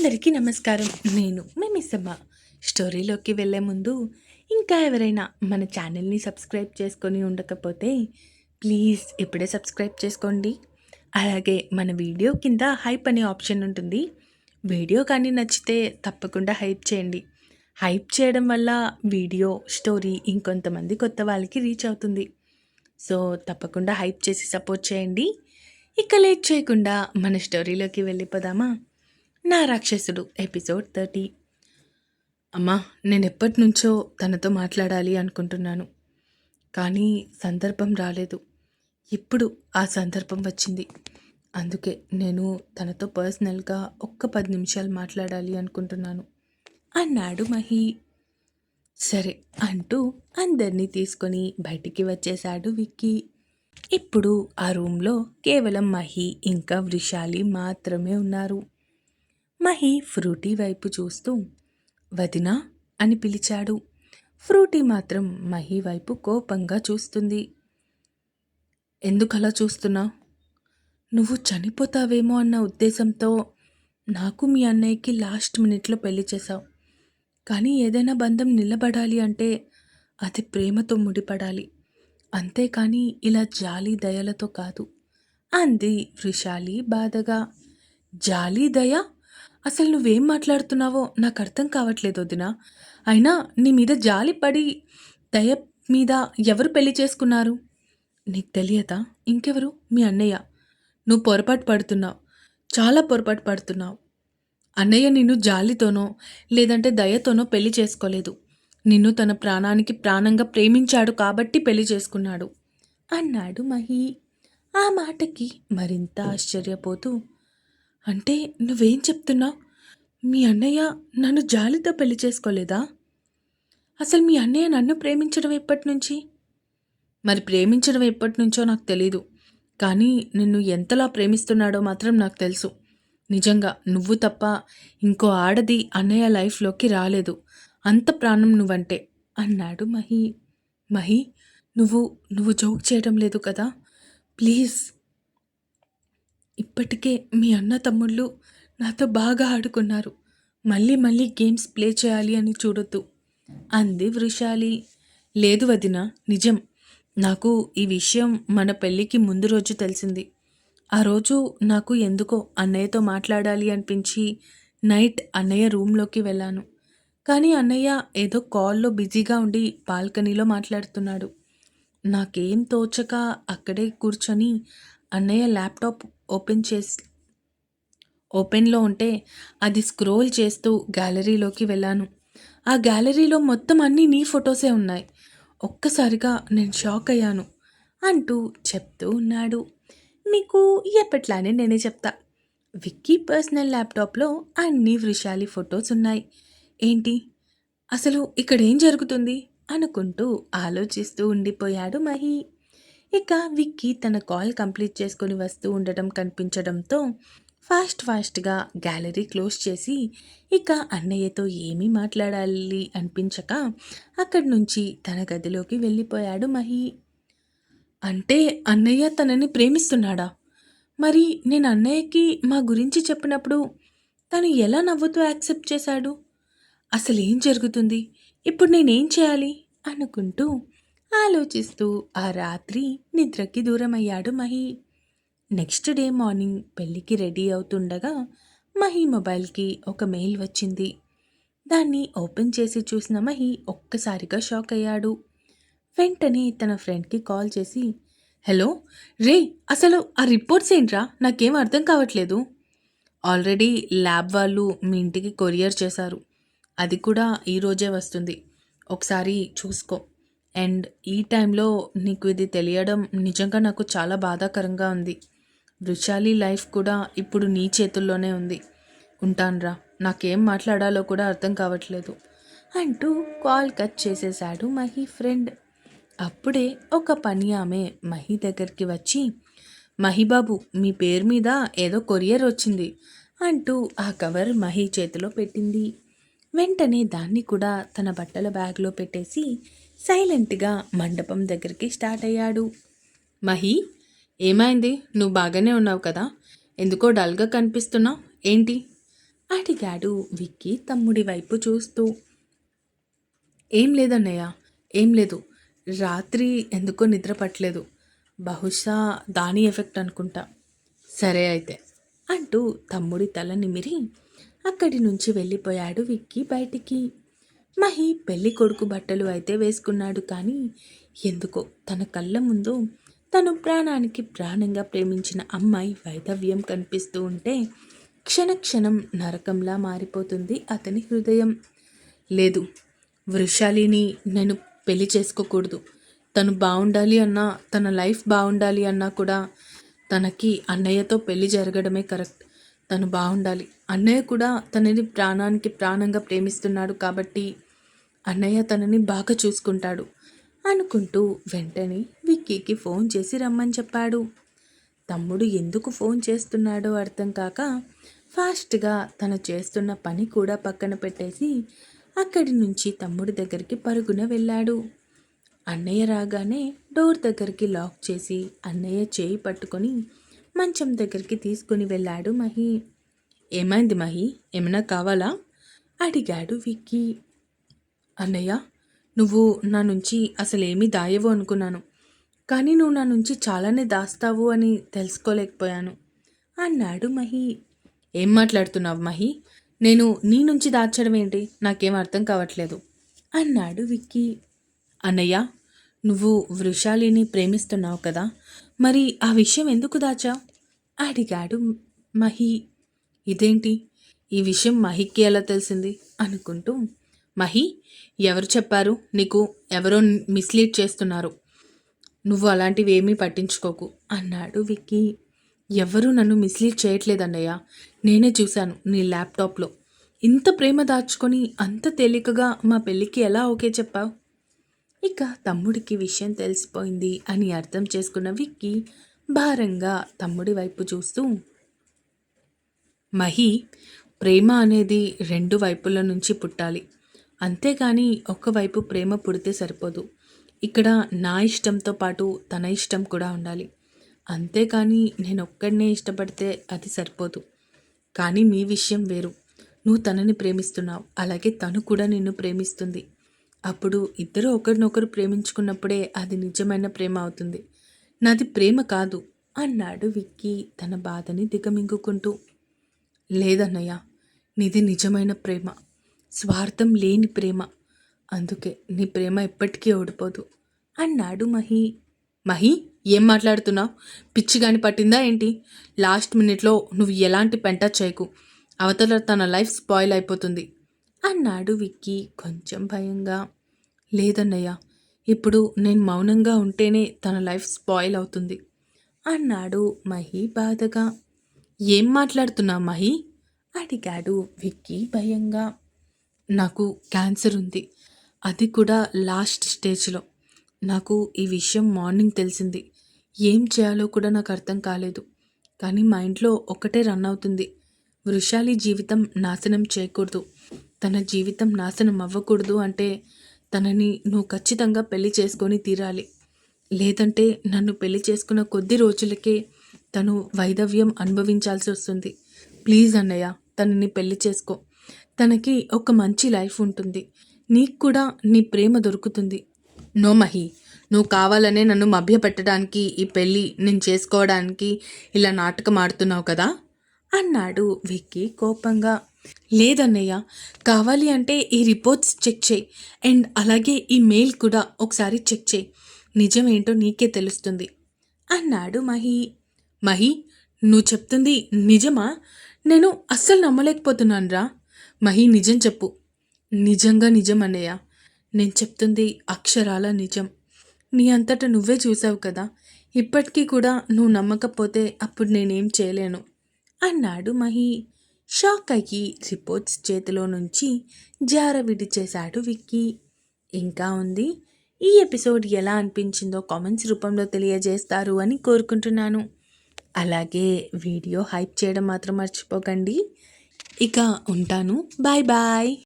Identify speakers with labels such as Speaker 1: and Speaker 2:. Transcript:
Speaker 1: అందరికీ నమస్కారం. నేను మీ మిస్సమ్మ. స్టోరీలోకి వెళ్ళే ముందు ఇంకా ఎవరైనా మన ఛానల్ని సబ్స్క్రైబ్ చేసుకొని ఉండకపోతే ప్లీజ్ ఇప్పుడే సబ్స్క్రైబ్ చేసుకోండి. అలాగే మన వీడియో కింద హైప్ అనే ఆప్షన్ ఉంటుంది. వీడియో కానీ నచ్చితే తప్పకుండా హైప్ చేయండి. హైప్ చేయడం వల్ల వీడియో స్టోరీ ఇంకొంతమంది కొత్త వాళ్ళకి రీచ్ అవుతుంది. సో తప్పకుండా హైప్ చేసి సపోర్ట్ చేయండి. ఇక లేట్ చేయకుండా మన స్టోరీలోకి వెళ్ళిపోదామా? నా రాక్షసుడు ఎపిసోడ్ థర్టీ అమ్మా నేను ఎప్పటి నుంచో తనతో మాట్లాడాలి అనుకుంటున్నాను. కానీ సందర్భం రాలేదు. ఇప్పుడు ఆ సందర్భం వచ్చింది. అందుకే నేను తనతో పర్సనల్గా ఒక్క పది నిమిషాలు మాట్లాడాలి అనుకుంటున్నాను. అన్నాడు మహి. సరే అంటూ అందరినీ తీసుకొని బయటికి వచ్చేశాడు విక్కీ. ఇప్పుడు ఆ రూమ్లో కేవలం మహి ఇంకా వృషాలి మాత్రమే ఉన్నారు. మహి ఫ్రూటీ వైపు చూస్తూ వదినా అని పిలిచాడు. ఫ్రూటీ మాత్రం మహి వైపు కోపంగా చూస్తుంది. ఎందుకలా చూస్తున్నావు నువ్వు చనిపోతావేమో అన్న ఉద్దేశంతో నాకు మీ అన్నయ్యకి లాస్ట్ మినిట్లో పెళ్ళి చేశావు. కానీ ఏదైనా బంధం నిలబడాలి అంటే అది ప్రేమతో ముడిపడాలి. అంతేకాని ఇలా జాలి దయలతో కాదు. అంది వృషాలి బాధగా. జాలి దయ? అసలు నువ్వేం మాట్లాడుతున్నావో నాకు అర్థం కావట్లేదు వదిన. అయినా నీ మీద జాలి పడి దయ మీద ఎవరు పెళ్ళి చేసుకున్నారు? నీకు తెలియదా? ఇంకెవరు? మీ అన్నయ్య. నువ్వు పొరపాటు పడుతున్నావు. చాలా పొరపాటు పడుతున్నావు. అన్నయ్య నిన్ను జాలితోనో లేదంటే దయతోనో పెళ్ళి చేసుకోలేదు. నిన్ను తన ప్రాణానికి ప్రాణంగా ప్రేమించాడు కాబట్టి పెళ్ళి చేసుకున్నాడు. అన్నాడు మహి. ఆ మాటకి మరింత ఆశ్చర్యపోతూ అంటే నువ్వేం చెప్తున్నావు మీ అన్నయ్య నన్ను జాలితో పెళ్ళి చేసుకోలేదా? అసలు మీ అన్నయ్య నన్ను ప్రేమించడం ఎప్పటి నుంచి? మరి ప్రేమించడం ఎప్పటి నుంచో నాకు తెలీదు. కానీ నిన్ను ఎంతలా ప్రేమిస్తున్నాడో మాత్రం నాకు తెలుసు. నిజంగా నువ్వు తప్ప ఇంకో ఆడది అన్నయ్య లైఫ్లోకి రాలేదు. అంత ప్రాణం నువ్వంటే అన్నాడు మహి. మహి నువ్వు నువ్వు జోక్ చేయడం లేదు కదా? ప్లీజ్. ఇప్పటికే మీ అన్న తమ్ముళ్ళు నాతో బాగా ఆడుకున్నారు. మళ్ళీ మళ్ళీ గేమ్స్ ప్లే చేయాలి అని చూడొద్దు. అంది వృషాలి. లేదు వదిన నిజం. నాకు ఈ విషయం మన పెళ్ళికి ముందు రోజు తెలిసింది. ఆ రోజు నాకు ఎందుకో అన్నయ్యతో మాట్లాడాలి అనిపించి నైట్ అన్నయ్య రూమ్లోకి వెళ్ళాను. కానీ అన్నయ్య ఏదో కాల్లో బిజీగా ఉండి బాల్కనీలో మాట్లాడుతున్నాడు. నాకేం తోచక అక్కడే కూర్చొని అన్నయ్య ల్యాప్టాప్ ఓపెన్ చేసి ఓపెన్లో ఉంటే అది స్క్రోల్ చేస్తూ గ్యాలరీలోకి వెళ్ళాను. ఆ గ్యాలరీలో మొత్తం అన్నీ నీ ఫొటోసే ఉన్నాయి. ఒక్కసారిగా నేను షాక్ అయ్యాను. అంటూ చెప్తూ ఉన్నాడు. మీకు ఎప్పట్లానే నేనే చెప్తా. విక్కీ పర్సనల్ ల్యాప్టాప్లో అన్ని వృషాలి ఫొటోస్ ఉన్నాయి. ఏంటి? అసలు ఇక్కడ ఏం జరుగుతుంది? అనుకుంటూ ఆలోచిస్తూ ఉండిపోయాడు మహి. ఇక విక్కీ తన కాల్ కంప్లీట్ చేసుకొని వస్తూ ఉండటం కనిపించడంతో ఫాస్ట్ ఫాస్ట్గా గ్యాలరీ క్లోజ్ చేసి ఇక అన్నయ్యతో ఏమీ మాట్లాడాలి అనిపించక అక్కడి నుంచి తన గదిలోకి వెళ్ళిపోయాడు మహి. అంటే అన్నయ్య తనని ప్రేమిస్తున్నాడా? మరి నేను అన్నయ్యకి మా గురించి చెప్పినప్పుడు తను ఎలా నవ్వుతూ యాక్సెప్ట్ చేశాడు? అసలు ఏం జరుగుతుంది? ఇప్పుడు నేనేం చేయాలి? అనుకుంటూ ఆలోచిస్తూ ఆ రాత్రి నిద్రకి దూరమయ్యాడు మహి. నెక్స్ట్ డే మార్నింగ్ పెళ్ళికి రెడీ అవుతుండగా మహి మొబైల్కి ఒక మెయిల్ వచ్చింది. దాన్ని ఓపెన్ చేసి చూసిన మహి ఒక్కసారిగా షాక్ అయ్యాడు. వెంటనే తన ఫ్రెండ్కి కాల్ చేసి హలో రే అసలు ఆ రిపోర్ట్స్ ఏంట్రా? నాకేం అర్థం కావట్లేదు. ఆల్రెడీ ల్యాబ్ వాళ్ళు మీ ఇంటికి కొరియర్ చేశారు. అది కూడా ఈరోజే వస్తుంది. ఒకసారి చూసుకో. అండ్ ఈ టైంలో నీకు ఇది తెలియడం నిజంగా నాకు చాలా బాధాకరంగా ఉంది. వృషాలి లైఫ్ కూడా ఇప్పుడు నీ చేతుల్లోనే ఉంది. ఉంటాన్రా. నాకేం మాట్లాడాలో కూడా అర్థం కావట్లేదు. అంటూ కాల్ కట్ చేసేశాడు మహి ఫ్రెండ్. అప్పుడే ఒక పని ఆమె మహి దగ్గరికి వచ్చి మహిబాబు మీ పేరు మీద ఏదో కొరియర్ వచ్చింది అంటూ ఆ కవర్ మహి చేతిలో పెట్టింది. వెంటనే దాన్ని కూడా తన బట్టల బ్యాగ్లో పెట్టేసి సైలెంట్గా మండపం దగ్గరికి స్టార్ట్ అయ్యాడు. మహి ఏమైంది? నువ్వు బాగానే ఉన్నావు కదా? ఎందుకో డల్గా కనిపిస్తున్నావు ఏంటి? అడిగాడు విక్కీ తమ్ముడి వైపు చూస్తూ. ఏం లేదన్నయ్య ఏం లేదు. రాత్రి ఎందుకో నిద్ర పట్టలేదు. బహుశా దాని ఎఫెక్ట్ అనుకుంటా. సరే అయితే. అంటూ తమ్ముడి తల నిమిరి అక్కడి నుంచి వెళ్ళిపోయాడు విక్కీ బయటికి. మహి పెళ్ళి కొడుకు బట్టలు అయితే వేసుకున్నాడు కానీ ఎందుకో తన కళ్ళ ముందు తను ప్రాణానికి ప్రాణంగా ప్రేమించిన అమ్మాయి వైధవ్యం కనిపిస్తూ ఉంటే క్షణక్షణం నరకంలా మారిపోతుంది అతని హృదయం. లేదు వృషాలిని నేను పెళ్ళి చేసుకోకూడదు. తను బాగుండాలి అన్నా తన లైఫ్ బాగుండాలి అన్నా కూడా తనకి అన్నయ్యతో పెళ్ళి జరగడమే కరెక్ట్. తను బాగుండాలి అన్నయ్య కూడా తనని ప్రాణానికి ప్రాణంగా ప్రేమిస్తున్నాడు కాబట్టి అన్నయ్య తనని బాగా చూసుకుంటాడు అనుకుంటూ వెంటనే విక్కీకి ఫోన్ చేసి రమ్మని చెప్పాడు. తమ్ముడు ఎందుకు ఫోన్ చేస్తున్నాడో అర్థం కాక ఫాస్ట్గా తను చేస్తున్న పని కూడా పక్కన పెట్టేసి అక్కడి నుంచి తమ్ముడి దగ్గరికి పరుగున వెళ్ళాడు. అన్నయ్య రాగానే డోర్ దగ్గరికి లాక్ చేసి అన్నయ్య చేయి పట్టుకొని మంచం దగ్గరికి తీసుకుని వెళ్ళాడు మహి. ఏమైంది మహి? ఏమైనా కావాలా? అడిగాడు విక్కీ. అన్నయ్య నువ్వు నా నుంచి అసలేమీ దాయవు అనుకున్నాను. కానీ నువ్వు నా నుంచి చాలానే దాస్తావు అని తెలుసుకోలేకపోయాను. అన్నాడు మహి. ఏం మాట్లాడుతున్నావు మహి? నేను నీ నుంచి దాచడం ఏంటి? నాకేం అర్థం కావట్లేదు. అన్నాడు విక్కీ. అన్నయ్య నువ్వు వృషాలిని ప్రేమిస్తున్నావు కదా మరి ఆ విషయం ఎందుకు దాచావు? అడిగాడు మహి. ఇదేంటి? ఈ విషయం మహికి ఎలా తెలిసింది? అనుకుంటూ మహి ఎవరు చెప్పారు? నీకు ఎవరో మిస్లీడ్ చేస్తున్నారు. నువ్వు అలాంటివి ఏమీ పట్టించుకోకు అన్నాడు విక్కీ. ఎవరూ నన్ను మిస్లీడ్ చేయట్లేదన్నయ్య? నేనే చూశాను నీ ల్యాప్టాప్లో. ఇంత ప్రేమ దాచుకొని అంత తేలికగా మా పెళ్ళికి ఎలా ఓకే చెప్పావు? ఇక తమ్ముడికి విషయం తెలిసిపోయింది అని అర్థం చేసుకున్న విక్కీ భారంగా తమ్ముడి వైపు చూస్తూ మహి ప్రేమ అనేది రెండు వైపుల నుంచి పుట్టాలి. అంతేగాని ఒక్కవైపు ప్రేమ పుడితే సరిపోదు. ఇక్కడ నా ఇష్టంతో పాటు తన ఇష్టం కూడా ఉండాలి. అంతేకాని నేను ఒక్కడనే ఇష్టపడితే అది సరిపోదు. కానీ మీ విషయం వేరు. నువ్వు తనని ప్రేమిస్తున్నావు. అలాగే తను కూడా నిన్ను ప్రేమిస్తుంది. అప్పుడు ఇద్దరు ఒకరినొకరు ప్రేమించుకున్నప్పుడే అది నిజమైన ప్రేమ అవుతుంది. నాది ప్రేమ కాదు అన్నాడు విక్కీ తన బాధని దిగమింగుకుంటూ. లేదన్నయ్య నీది నిజమైన ప్రేమ. స్వార్థం లేని ప్రేమ. అందుకే నీ ప్రేమ ఎప్పటికీ ఓడిపోదు. అన్నాడు మహి. మహి ఏం మాట్లాడుతున్నావు? పిచ్చిగాని పట్టిందా ఏంటి? లాస్ట్ మినిట్లో నువ్వు ఎలాంటి పెంట చేయకు. అవతల తన లైఫ్ స్పాయిల్ అయిపోతుంది. అన్నాడు విక్కీ కొంచెం భయంగా. లేదన్నయ్య ఇప్పుడు నేను మౌనంగా ఉంటేనే తన లైఫ్ స్పాయిల్ అవుతుంది. అన్నాడు మహి బాధగా. ఏం మాట్లాడుతున్నావు మహి? అడిగాడు విక్కీ భయంగా. నాకు క్యాన్సర్ ఉంది. అది కూడా లాస్ట్ స్టేజ్లో నాకు ఈ విషయం మార్నింగ్ తెలిసింది. ఏం చేయాలో కూడా నాకు అర్థం కాలేదు. కానీ మా ఇంట్లో ఒకటే రన్ అవుతుంది. వృషాలి జీవితం నాశనం చేయకూడదు. తన జీవితం నాశనం అవ్వకూడదు అంటే తనని నువ్వు ఖచ్చితంగా పెళ్ళి చేసుకొని తీరాలి. లేదంటే నన్ను పెళ్ళి చేసుకున్న కొద్ది రోజులకే తను వైధవ్యం అనుభవించాల్సి వస్తుంది. ప్లీజ్ అన్నయ్య తనని పెళ్ళి చేసుకో. తనకి ఒక మంచి లైఫ్ ఉంటుంది. నీకు కూడా నీ ప్రేమ దొరుకుతుంది. నో మహి నువ్వు కావాలనే నన్ను మభ్యపెట్టడానికి ఈ పెళ్ళి నేను చేసుకోవడానికి ఇలా నాటకం ఆడుతున్నావు కదా? అన్నాడు విక్కీ కోపంగా. లేదన్నయ్య కావాలి అంటే ఈ రిపోర్ట్స్ చెక్ చేయి. అండ్ అలాగే ఈ మెయిల్ కూడా ఒకసారి చెక్ చేయి. నిజమేంటో నీకే తెలుస్తుంది. అన్నాడు మహి. మహి నువ్వు చెప్తుంది నిజమా? నేను అస్సలు నమ్మలేకపోతున్నాను రా మహి నిజం చెప్పు. నిజంగా నిజం అన్నయ్య. నేను చెప్తుంది అక్షరాల నిజం. నీ అంతటా నువ్వే చూసావు కదా. ఇప్పటికీ కూడా నువ్వు నమ్మకపోతే అప్పుడు నేనేం చేయలేను. అన్నాడు మహి. షాక్ అయ్యి రిపోర్ట్స్ చేతిలో నుంచి జార విడిచేశాడు విక్కీ. ఇంకా ఉంది? ఈ ఎపిసోడ్ ఎలా అనిపించిందో కామెంట్స్ రూపంలో తెలియజేస్తారు అని కోరుకుంటున్నాను. అలాగే వీడియో హైప్ చేయడం మాత్రం మర్చిపోకండి. ఇక ఉంటాను. Bye bye.